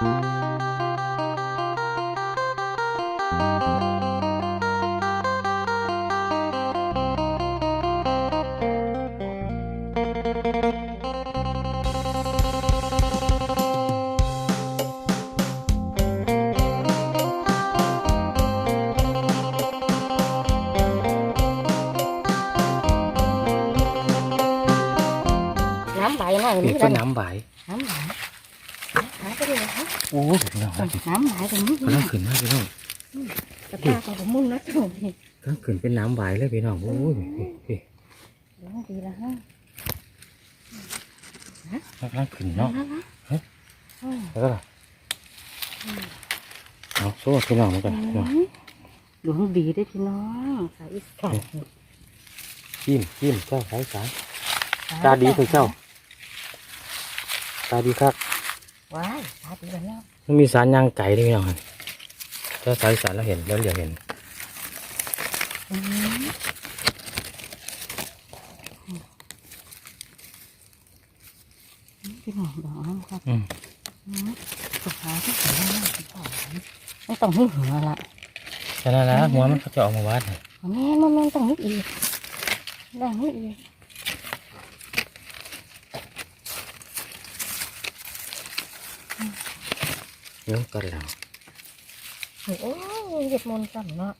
น้ำใบหน่อยนี่นี่ ก็แล้วน้ำไหวน้ำใบหายไปเลยฮะโอ้ยพี่น้องครับน้ำใบตรงนี้กำลังขึ้นมากพี่น้องกระตาของมุนนะจุ๊บนี่กำลังขึ้นเป็นน้ำไหวเลยพี่น้องโอ้ยพี่พี่เดี๋ยวดีละฮะกำลังขึ้นเนาะอืมแล้วก็เอาโซ่พี่น้องมากันพี่น้องหลวงดีได้อพี่น้องสายอีสานจิ้มจิ้มเจ้าสายสายตาดีคือเจ้า ตาดีครับ ว้ายตาดีแล้วเนาะมันมีสารยางไก่ด้วยพี่น้องเจ้าสายสารเราเห็นแล้วเดี๋ยวเห็นอืมพี่น้องดอกน้ำครับอืมอืมสุดท้ายที่สวยมากพี่น้องไม่ต้องให้หัวละฉะนั้นนะหัวมันก็จะออกมาวัดน่ะแม่มันมันต้องนิดอีกได้นิดอีก เริ่มกันแล้วโอ้ยเหยียดมนต์สั่นเนาะ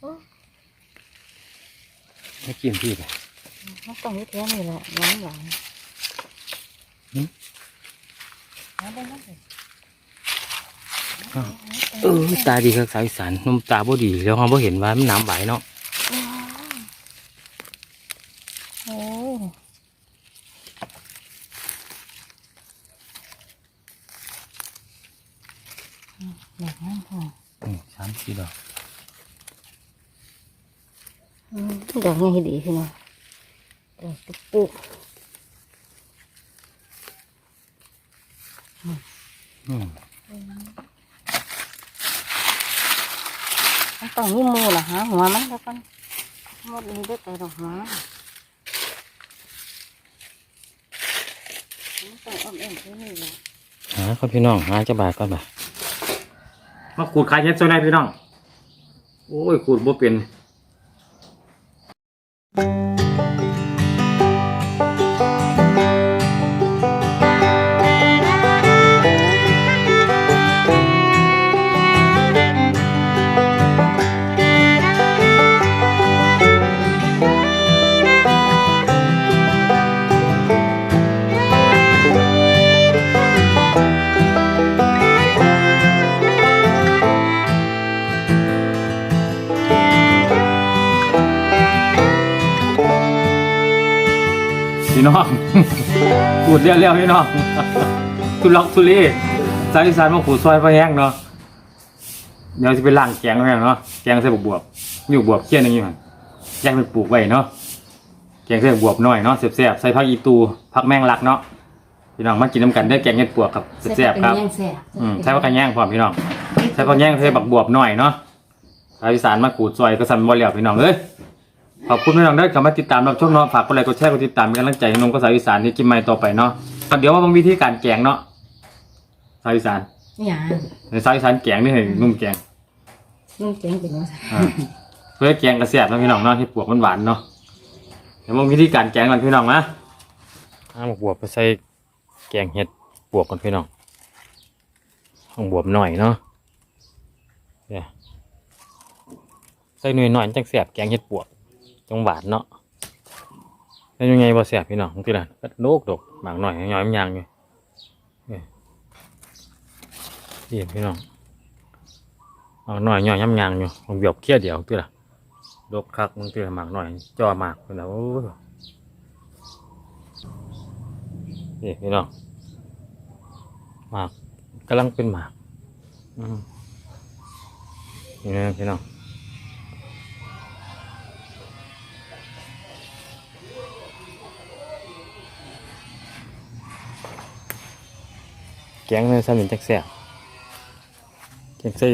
โอ้ยไม่จิ้มพี่เลยมันต้องนิดแค่นี้แหละน้ำหวานหืมเอาได้ไหมอ้าวเออตาดีคือสายสารนุ่มตาบ่ดีแล้วเขาบ่เห็นว่ามันน้ำไหวเนาะ โอ้ย แบบนั้นพออืมสามสี่ดอกอืมดอกนี้ดีพี่น้องดอกตุ๊กปุ๊กอืมมันต้องมีมูล่ะฮะหัวมันแล้วกันหมดนี้ได้แต่ดอกหัวมันมันต้องอ้อมเอ็มแค่นี้แหละ หาครับพี่น้องหาจะบาทก่อนบ่า มาขูดขายเฮ็ดโซนได้พี่น้อง โอ้ยขูดบ่เป็น น้องขูดเร็วๆพี่น้องทุลักทุเลสายอีสานมาขูดซอยพะแห้งเนาะเดี๋ยวจะไปล้างแกงแล้วเนาะแกงใส่บวบๆมีบวบเคี่ยนหนึงอยู่หั่นแกงไปปลูกไว้เนาะแกงใส่บวบหน่อยเนาะแซ่บๆใส่ผักอีตูผักแมงลักเนาะพี่น้องมากินน้ำกันได้อแกงเห็ดปวกครับแซ่บๆครับเป็นแย่งแซ่บอืมใช้ผักกระแยงพร้อมพี่น้องใช้ผักกระแยงใส่บักบวบหน่อยเนาะสายอีสานมาขูดซอยก็สั่นบ่แล้วพี่น้องเอ้ย ขอบคุณพี่น้องได้เข้ามาติดตามรับชมเนาะฝากกดไลค์กดแชร์กดติดตามเป็นกำลังใจให้น้องก็สาวอีสานที่กินไม่ต่อไปเนาะเดี๋ยวว่าบางวิธีการแกงเนาะสาวอีสานเนี่ยในสาวอีสานแกงนี่ให้นุ่มแกงนุ่งเจ๋งเป็นว่าอ่าเพื่อแกงกระเสียบนะพี่น้องเนาะที่ปวกมันหวานเนาะเดี๋ยวบางวิธีการแกงก่อนพี่น้องนะห้ามบวบไปใส่แกงเห็ดปวกก่อนพี่น้องห้องบวบหน่อยเนาะเนี่ยใส่หน่อยหน่อยจังเสียบแกงเห็ดปวก จังหวานเนาะเป็นยังไงบ่เสียพี่น้องที่นั่นก็โดกดกหมากหน่อยย้อยมันยางอยู่นี่นี่พี่น้องหมากหน่อยย้อยย้ำยางอยู่ผมเบียบเคี้ยเดียวที่ละดกคักมึงที่ละหมากหน่อยจ่อหมากพี่น้องโอ้ยนี่พี่น้องหมากกำลังเป็นหมากอืมนี่นะพี่น้อง แกงในสมินจักแสบแกงใส่